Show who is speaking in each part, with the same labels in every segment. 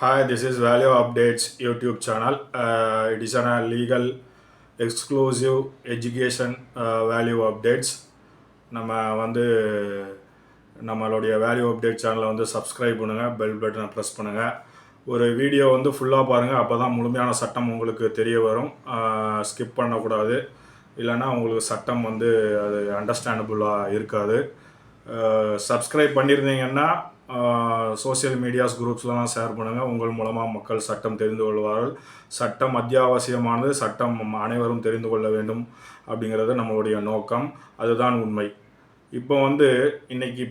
Speaker 1: Hi, this is Value Updates YouTube channel. Uh, it is an uh, legal exclusive education uh, value updates. நம்ம வந்து நம்மளுடைய value update சேனலை வந்து subscribe பண்ணுங்கள் bell பட்டனை press பண்ணுங்கள் ஒரு வீடியோ வந்து ஃபுல்லாக பாருங்கள் அப்போ தான் முழுமையான சட்டம் உங்களுக்கு தெரிய வரும் ஸ்கிப் பண்ணக்கூடாது இல்லைன்னா உங்களுக்கு சட்டம் வந்து அது அண்டர்ஸ்டாண்டபுளாக இருக்காது சப்ஸ்கிரைப் பண்ணியிருந்தீங்கன்னா சோஷியல் மீடியாஸ் குரூப்ஸ்லாம் ஷேர் பண்ணுங்கள் உங்கள் மூலமாக மக்கள் சட்டம் தெரிந்து கொள்வார்கள். சட்டம் அத்தியாவசியமானது. சட்டம் அனைவரும் தெரிந்து கொள்ள வேண்டும் அப்படிங்கிறது நம்மளுடைய நோக்கம். அதுதான் உண்மை. இப்போ வந்து இன்னைக்கு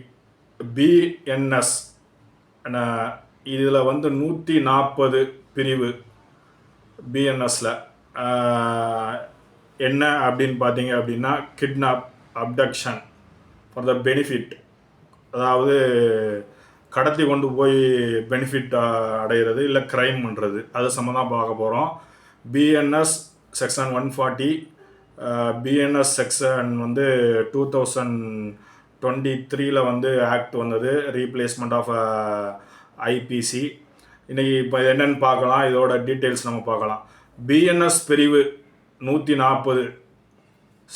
Speaker 1: பிஎன்எஸ் இதில் வந்து நூற்றி நாற்பது பிரிவு பிஎன்எஸில் என்ன அப்படின்னு பார்த்தீங்க அப்படின்னா kidnap abduction for the benefit அதாவது கடத்தி கொண்டு போய் பெனிஃபிட் அடைகிறது இல்லை க்ரைம் பண்ணுறது அது சம்மந்தம் பார்க்க போகிறோம் BNS section one forty BNS section வந்து டூ தௌசண்ட் டுவெண்ட்டி த்ரீல வந்து ஆக்ட் வந்தது. ரீப்ளேஸ்மெண்ட் ஆஃப் ஐபிசி இன்றைக்கி இப்போ என்னென்னு பார்க்கலாம். இதோட டீட்டெயில்ஸ் நம்ம பார்க்கலாம். பிஎன்எஸ் பிரிவு நூற்றி நாற்பது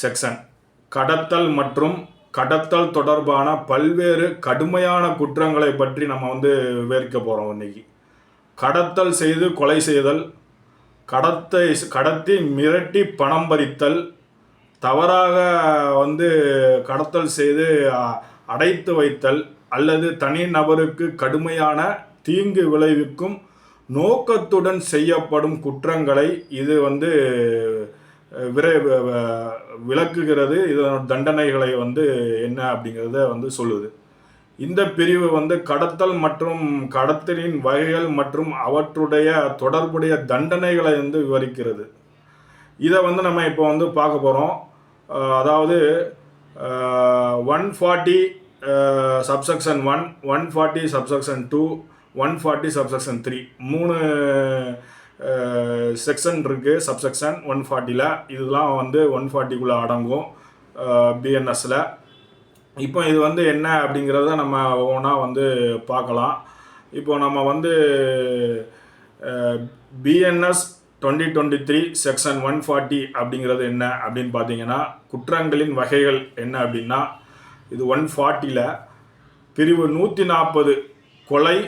Speaker 1: செக்ஷன் கடத்தல் மற்றும் கடத்தல் தொடர்பான பல்வேறு கடுமையான குற்றங்களை பற்றி நம்ம வந்து விவரிக்க போகிறோம் இன்னைக்கு. கடத்தல் செய்து கொலை செய்தல் கடத்தை கடத்தி மிரட்டி பணம் பறித்தல் தவறாக வந்து கடத்தல் செய்து அடைத்து வைத்தல் அல்லது தனி நபருக்கு கடுமையான தீங்கு விளைவிக்கும் நோக்கத்துடன் செய்யப்படும் குற்றங்களை இது வந்து விரை விளக்குகிறது. இதனோட தண்டனைகளை வந்து என்ன அப்படிங்கிறத வந்து சொல்லுது. இந்த பிரிவு வந்து கடத்தல் மற்றும் கடத்தலின் வகைகள் மற்றும் அவற்றுடைய தொடர்புடைய தண்டனைகளை வந்து விவரிக்கிறது. இதை வந்து நம்ம இப்போ வந்து பார்க்க போகிறோம் அதாவது one forty subsection one one forty subsection two one forty subsection three மூணு செக்ஷன் இருக்குது சப்செக்ஷன் ஒன் ஃபார்ட்டியில் இதெல்லாம் வந்து ஒன் ஃபார்ட்டிக்குள்ளே அடங்கும் பிஎன்எஸில் இப்போ இது வந்து என்ன அப்படிங்கிறத நம்ம ஓனாக வந்து பார்க்கலாம். இப்போ நம்ம வந்து BNS twenty twenty three section one forty அப்படிங்கிறது என்ன அப்படின்னு பார்த்தீங்கன்னா குற்றங்களின் வகைகள் என்ன அப்படின்னா இது ஒன் ஃபார்ட்டியில் பிரிவு நூற்றி நாற்பது கொலை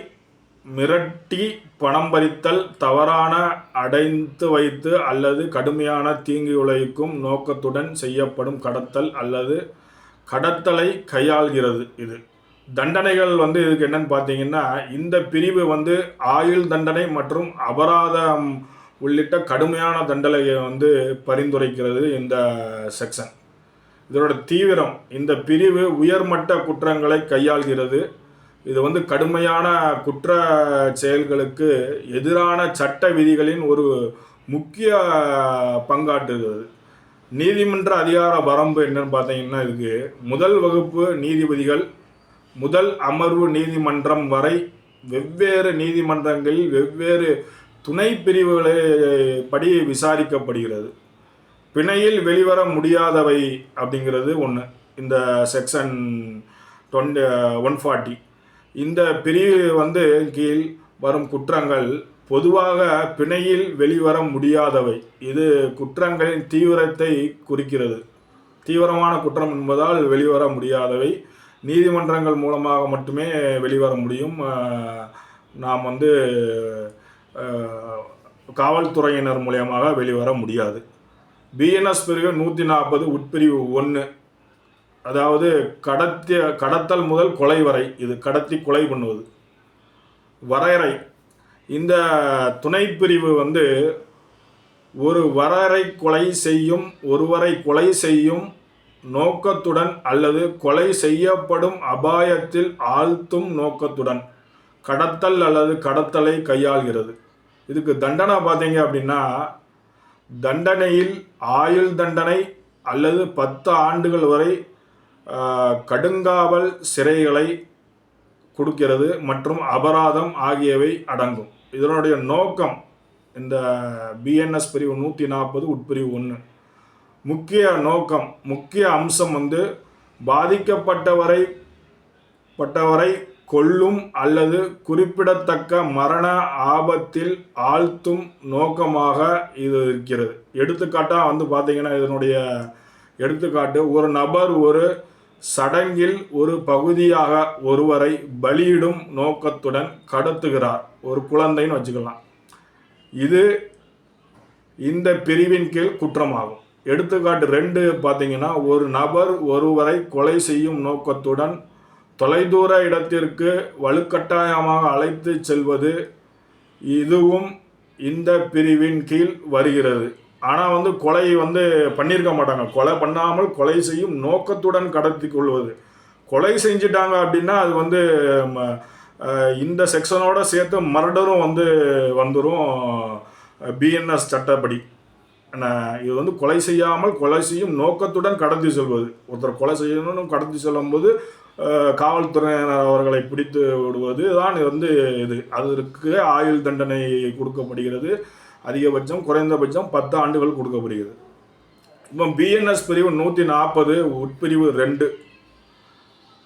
Speaker 1: மிரட்டி பணம் பறித்தல் தவறான அடைந்து வைத்து அல்லது கடுமையான தீங்கு உழைக்கும் நோக்கத்துடன் செய்யப்படும் கடத்தல் அல்லது கடத்தலை கையாள்கிறது இது. தண்டனைகள் வந்து இதுக்கு என்னன்னு பார்த்தீங்கன்னா இந்த பிரிவு வந்து ஆயுள் தண்டனை மற்றும் அபராதம் உள்ளிட்ட கடுமையான தண்டனையை வந்து பரிந்துரைக்கிறது இந்த செக்ஷன். இதனோட தீவிரம் இந்த பிரிவு உயர்மட்ட குற்றங்களை கையாள்கிறது. இது வந்து கடுமையான குற்ற செயல்களுக்கு எதிரான சட்ட விதிகளின் ஒரு முக்கிய பங்காற்றுகிறது. நீதிமன்ற அதிகார வரம்பு என்னன்னு பார்த்தீங்கன்னா இதுக்கு முதல் வகுப்பு நீதிபதிகள் முதல் அமர்வு நீதிமன்றம் வரை வெவ்வேறு நீதிமன்றங்களில் வெவ்வேறு துணை பிரிவுகளை படி விசாரிக்கப்படுகிறது. பிணையில் வெளிவர முடியாதவை அப்படிங்கிறது ஒன்று இந்த செக்ஷன் டுவெண்ட்டி ஒன் ஃபார்ட்டி. இந்த பிரிவு வந்து கீழ் வரும் குற்றங்கள் பொதுவாக பிணையில் வெளிவர முடியாதவை. இது குற்றங்களின் தீவிரத்தை குறிக்கிறது. தீவிரமான குற்றம் என்பதால் வெளிவர முடியாதவை. நீதிமன்றங்கள் மூலமாக மட்டுமே வெளிவர முடியும். நாம் வந்து காவல்துறையினர் மூலியமாக வெளிவர முடியாது. பிஎன்எஸ் பிரிவு நூற்றி நாற்பது உட்பிரிவு ஒன்று அதாவது கடத்திய கடத்தல் முதல் கொலை வரை இது கடத்தி கொலை பண்ணுவது. வரையறை. இந்த துணைப்பிரிவு வந்து ஒரு வரையறை கொலை செய்யும் ஒருவரை கொலை செய்யும் நோக்கத்துடன் அல்லது கொலை செய்யப்படும் அபாயத்தில் ஆழ்த்தும் நோக்கத்துடன் கடத்தல் அல்லது கடத்தலை கையாள்கிறது. இதுக்கு தண்டனை பார்த்தீங்க அப்படின்னா தண்டனையில் ஆயுள் தண்டனை அல்லது பத்து ஆண்டுகள் வரை கடுங்காவல் சிறைகளை கொடுக்கிறது மற்றும் அபராதம் ஆகியவை அடங்கும். இதனுடைய நோக்கம் இந்த பிஎன்எஸ் பிரிவு நூற்றி நாற்பது உட்பிரிவு ஒன்று முக்கிய நோக்கம் முக்கிய அம்சம் வந்து பாதிக்கப்பட்டவரை பட்டவரை கொல்லும் அல்லது குறிப்பிடத்தக்க மரண ஆபத்தில் ஆழ்த்தும் நோக்கமாக இது இருக்கிறது. எடுத்துக்காட்டாக வந்து பார்த்தீங்கன்னா இதனுடைய எடுத்துக்காட்டு ஒரு நபர் ஒரு சடங்கில் ஒரு பகுதியாக ஒருவரை பலியிடும் நோக்கத்துடன் கடத்துகிறார். ஒரு குழந்தைன்னு வச்சுக்கலாம். இது இந்த பிரிவின் கீழ் குற்றமாகும். எடுத்துக்காட்டு ரெண்டு பார்த்தீங்கன்னா ஒரு நபர் ஒருவரை கொலை செய்யும் நோக்கத்துடன் தொலைதூர இடத்திற்கு வலுக்கட்டாயமாக அழைத்து செல்வது இதுவும் இந்த பிரிவின் கீழ் வருகிறது. ஆனால் வந்து கொலை வந்து பண்ணியிருக்க மாட்டாங்க. கொலை பண்ணாமல் கொலை செய்யும் நோக்கத்துடன் கடத்தி கொள்வது. கொலை செஞ்சிட்டாங்க அப்படின்னா அது வந்து ம, இந்த செக்ஷனோட சேர்த்து மர்டரும் வந்து வந்துடும் பிஎன்எஸ் சட்டப்படி. என்ன, இது வந்து கொலை செய்யாமல் கொலை செய்யும் நோக்கத்துடன் கடத்தி செல்வது. ஒருத்தர் கொலை செய்யணும்னு கடத்தி செல்லும்போது காவல்துறையினர் அவர்களை பிடித்து விடுவது தான் வந்து இது. அதற்கு ஆயுள் தண்டனை கொடுக்கப்படுகிறது. அதிகபட்சம் குறைந்தபட்சம் பத்து ஆண்டுகள் கொடுக்கப்படுகிறது இப்போ பிஎன்எஸ் பிரிவு நூற்றி நாற்பது உட்பிரிவு ரெண்டு.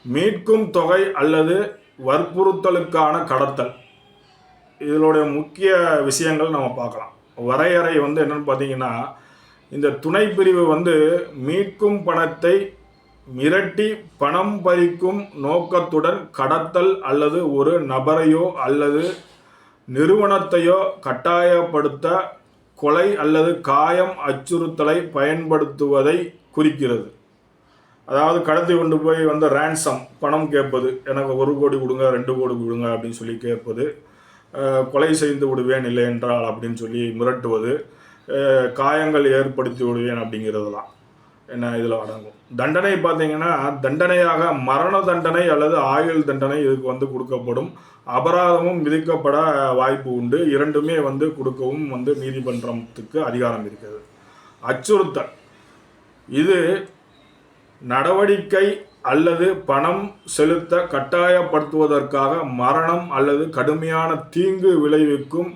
Speaker 1: மீட்கும் தொகை அல்லது வற்புறுத்தலுக்கான கடத்தல். இதனுடைய முக்கிய விஷயங்கள் நம்ம பார்க்கலாம். வரையறை வந்து என்னன்னு பார்த்தீங்கன்னா இந்த துணை பிரிவு வந்து மீட்கும் பணத்தை மிரட்டி பணம் பறிக்கும் நோக்கத்துடன் கடத்தல் அல்லது ஒரு நபரையோ அல்லது நிறுவனத்தையோ கட்டாயப்படுத்த கொலை அல்லது காயம் அச்சுறுத்தலை பயன்படுத்துவதை குறிக்கிறது. அதாவது கடத்தி கொண்டு போய் வந்து ரேன்சம் பணம் கேட்பது. எனக்கு ஒரு கோடி கொடுங்க ரெண்டு கோடி கொடுங்க அப்படின்னு சொல்லி கேட்பது. கொலை செய்து விடுவேன் இல்லை என்றால் அப்படின்னு சொல்லி மிரட்டுவது. காயங்கள் ஏற்படுத்தி விடுவேன் அப்படிங்கிறதுலாம் என்ன இதில் அடங்கும். தண்டனை பார்த்தீங்கன்னா தண்டனையாக மரண தண்டனை அல்லது ஆயுள் தண்டனை இதுக்கு வந்து கொடுக்கப்படும். அபராதமும் விதிக்கப்பட வாய்ப்பு உண்டு. இரண்டுமே வந்து கொடுக்கவும் வந்து நீதிமன்றத்துக்கு அதிகாரம் இருக்கிறது. அச்சுறுத்தல். இது நடவடிக்கை அல்லது பணம் செலுத்த கட்டாயப்படுத்துவதற்காக மரணம் அல்லது கடுமையான தீங்கு விளைவிக்கும்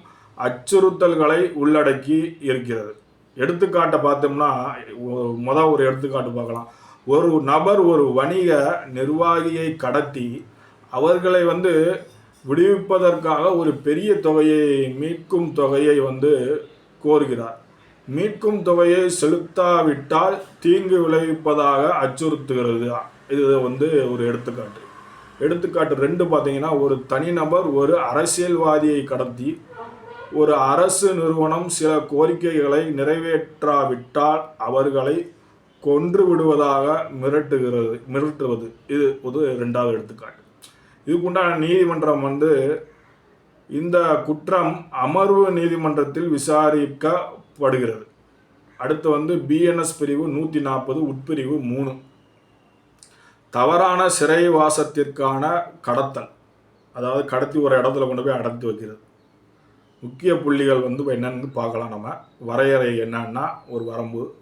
Speaker 1: அச்சுறுத்தல்களை உள்ளடக்கி இருக்கிறது. எடுத்துக்காட்டை பார்த்தோம்னா மொதல் முத ஒரு எடுத்துக்காட்டு பார்க்கலாம். ஒரு நபர் ஒரு வணிக நிர்வாகியை கடத்தி அவர்களை வந்து விடுவிப்பதற்காக ஒரு பெரிய தொகையை மீட்கும் தொகையை வந்து கோருகிறார். மீட்கும் தொகையை செலுத்தாவிட்டால் தீங்கு விளைவிப்பதாக அச்சுறுத்துகிறது. இது வந்து ஒரு எடுத்துக்காட்டு. எடுத்துக்காட்டு ரெண்டு பார்த்தீங்கன்னா ஒரு தனிநபர் ஒரு அரசியல்வாதியை கடத்தி ஒரு அரசு நிறுவனம் சில கோரிக்கைகளை நிறைவேற்றாவிட்டால் அவர்களை கொன்று விடுவதாக மிரட்டுகிறது மிரட்டுவது. இது ஒரு ரெண்டாவது எடுத்துக்காட்டு. இதுக்குண்டான நீதிமன்றம் வந்து இந்த குற்றம் அமர்வு நீதிமன்றத்தில் விசாரிக்கப்படுகிறது. அடுத்து வந்து பிஎன்எஸ் பிரிவு நூற்றி நாற்பது உட்பிரிவு மூணு. தவறான சிறைவாசத்திற்கான கடத்தல் அதாவது கடத்தி ஒரு இடத்துல கொண்டு போய் அடைத்து வைக்கிறது. முக்கிய புள்ளிகள் வந்து என்னென்னு என்னன்னு பார்க்கலாம் நம்ம. வரையறை என்னன்னா ஒரு வரம்பு.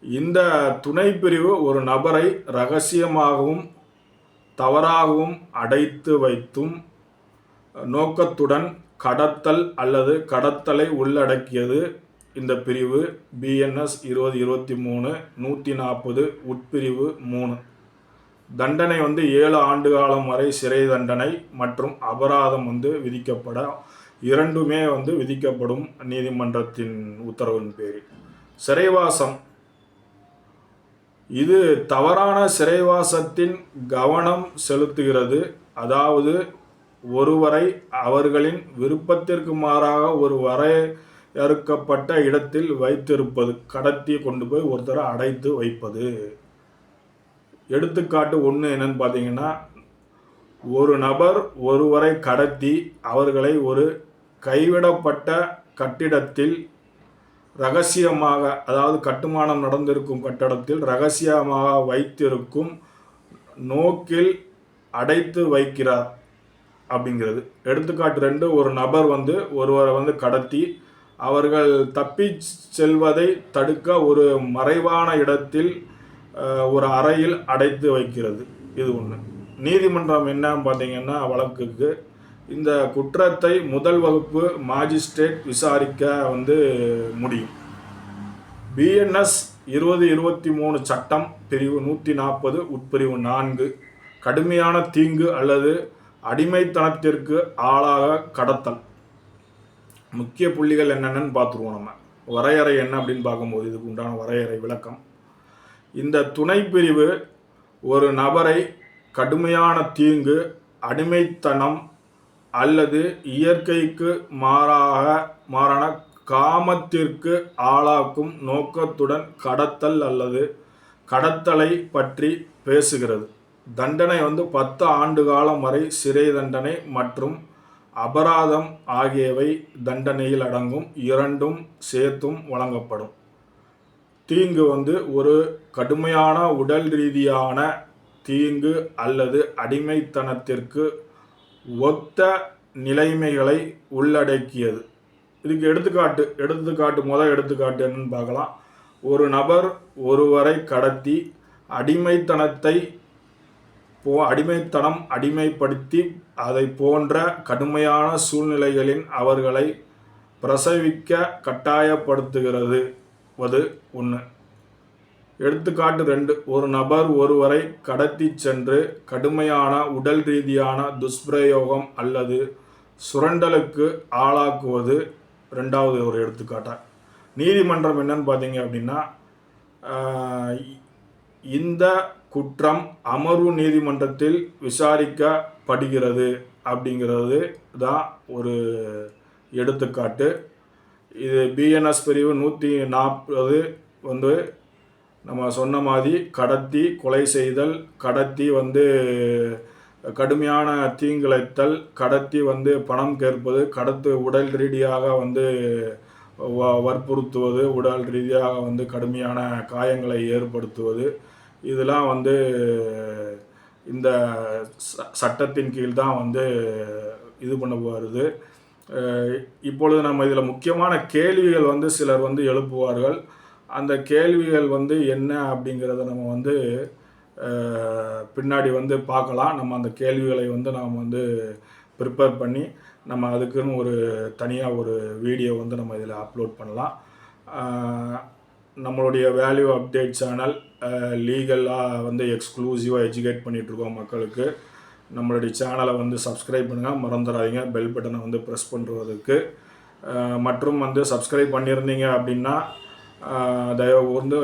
Speaker 1: இந்த துணை பிரிவு ஒரு நபரை ரகசியமாகவும் தவறாகவும் அடைத்து வைத்தும் நோக்கத்துடன் கடத்தல் அல்லது கடத்தலை உள்ளடக்கியது. இந்த பிரிவு பிஎன்எஸ் இருபது இருபத்தி மூணு நூற்றி நாற்பது உட்பிரிவு மூணு. தண்டனை வந்து ஏழு ஆண்டு காலம் வரை சிறை தண்டனை மற்றும் அபராதம் வந்து விதிக்கப்பட இரண்டுமே வந்து விதிக்கப்படும் நீதிமன்றத்தின் உத்தரவின் பேரில். சிறைவாசம் இது தவறான சிறைவாசத்தின் கவனம் செலுத்துகிறது. அதாவது ஒருவரை அவர்களின் விருப்பத்திற்கு மாறாக ஒரு வரையறுக்கப்பட்ட இடத்தில் வைத்திருப்பது கடத்தி கொண்டு போய் ஒருத்தரை அடைத்து வைப்பது. எடுத்துக்காட்டு ஒன்று என்னன்னு பார்த்தீங்கன்னா ஒரு நபர் ஒருவரை கடத்தி அவர்களை ஒரு கைவிடப்பட்ட கட்டிடத்தில் ரகசியமாக அதாவது கட்டுமானம் நடந்திருக்கும் கட்டடத்தில் ரகசியமாக வைத்திருக்கும் நோக்கில் அடைத்து வைக்கிறார் அப்படிங்கிறது. எடுத்துக்காட்டு ரெண்டு ஒரு நபர் வந்து ஒருவரை வந்து கடத்தி அவர்கள் தப்பி செல்வதை தடுக்க ஒரு மறைவான இடத்தில் ஒரு அறையில் அடைத்து வைக்கிறது. இது ஒன்று நீதிமன்றம் என்னன்னு பார்த்தீங்கன்னா வழக்குக்கு இந்த குற்றத்தை முதல் வகுப்பு மாஜிஸ்ட்ரேட் விசாரிக்க வந்து முடியும். பிஎன்எஸ் இருபது இருபத்தி மூணு சட்டம் பிரிவு நூற்றி நாற்பது உட்பிரிவு நான்கு கடுமையான தீங்கு அல்லது அடிமைத்தனத்திற்கு ஆளாக கடத்தல். முக்கிய புள்ளிகள் என்னென்னு பார்த்துருவோம் நம்ம. வரையறை என்ன அப்படின்னு பார்க்கும்போது இதுக்கு உண்டான வரையறை விளக்கம். இந்த துணை பிரிவு ஒரு நபரை கடுமையான தீங்கு அடிமைத்தனம் அல்லது இயற்கைக்கு மாறாக மாறான காமத்திற்கு ஆளாக்கும் நோக்கத்துடன் கடத்தல் அல்லது கடத்தலை பற்றி பேசுகிறது. தண்டனை வந்து பத்து ஆண்டு காலம் வரை சிறை தண்டனை மற்றும் அபராதம் ஆகியவை தண்டனையில் அடங்கும் இரண்டும் சேர்த்தும் வழங்கப்படும். தீங்கு வந்து ஒரு கடுமையான உடல் ரீதியான தீங்கு அல்லது அடிமைத்தனத்திற்கு ஒத்த நிலைமைகளை உள்ளடக்கியது. இதுக்கு எடுத்துக்காட்டு எடுத்துக்காட்டு முதல் எடுத்துக்காட்டு என்னன்னு பார்க்கலாம். ஒரு நபர் ஒருவரை கடத்தி அடிமைத்தனத்தை போ அடிமைத்தனம் அடிமைப்படுத்தி அதை போன்ற கடுமையான சூழ்நிலைகளின் அவர்களை பிரசவிக்க கட்டாயப்படுத்துகிறது. வது ஒன்று எடுத்துக்காட்டு ரெண்டு. ஒரு நபர் ஒருவரை கடத்தி சென்று கடுமையான உடல் ரீதியான துஷ்பிரயோகம் அல்லது சுரண்டலுக்கு ஆளாக்குவது ரெண்டாவது ஒரு எடுத்துக்காட்டாக நீதிமன்றம் என்னன்னு பார்த்தீங்க அப்படின்னா இந்த குற்றம் அமர்வு நீதிமன்றத்தில் விசாரிக்கப்படுகிறது அப்படிங்கிறது தான் ஒரு எடுத்துக்காட்டு. இது பிஎன்எஸ் பிரிவு நூற்றி நாற்பது வந்து நம்ம சொன்ன மாதிரி கடத்தி கொலை செய்தல் கடத்தி வந்து கடுமையான தீங்கிழைத்தல் கடத்தி வந்து பணம் கேட்பது கடத்து உடல் ரீதியாக வந்து வற்புறுத்துவது உடல் ரீதியாக வந்து கடுமையான காயங்களை ஏற்படுத்துவது இதெல்லாம் வந்து இந்த சட்டத்தின் கீழ் தான் வந்து இது பண்ண வருது இப்பொழுது நம்ம இதில் முக்கியமான கேள்விகள் வந்து சிலர் வந்து எழுப்புவார்கள். அந்த கேள்விகள் வந்து என்ன அப்படிங்கிறத நம்ம வந்து பின்னாடி வந்து பார்க்கலாம். நம்ம அந்த கேள்விகளை வந்து நாம் வந்து ப்ரிப்பேர் பண்ணி நம்ம அதுக்குன்னு ஒரு தனியாக ஒரு வீடியோ வந்து நம்ம இதில் அப்லோட் பண்ணலாம். நம்மளுடைய வேல்யூ அப்டேட் சேனல் லீகலாக வந்து எக்ஸ்க்ளூசிவாக எஜுகேட் பண்ணிகிட்ருக்கோம் மக்களுக்கு. நம்மளுடைய சேனலை வந்து சப்ஸ்கிரைப் பண்ணுங்கள் மறந்துடாதீங்க. பெல் பட்டனை வந்து ப்ரெஸ் பண்ணுறதுக்கு மற்றும் வந்து சப்ஸ்கிரைப் பண்ணியிருந்தீங்க அப்படின்னா தயவு வந்து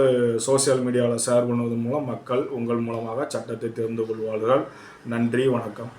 Speaker 1: சோசியல் மீடியாவில் ஷேர் பண்ணுவதன் மூலம் மக்கள் உங்கள் மூலமாக சட்டத்தை தெரிந்து கொள்வார்கள். நன்றி வணக்கம்.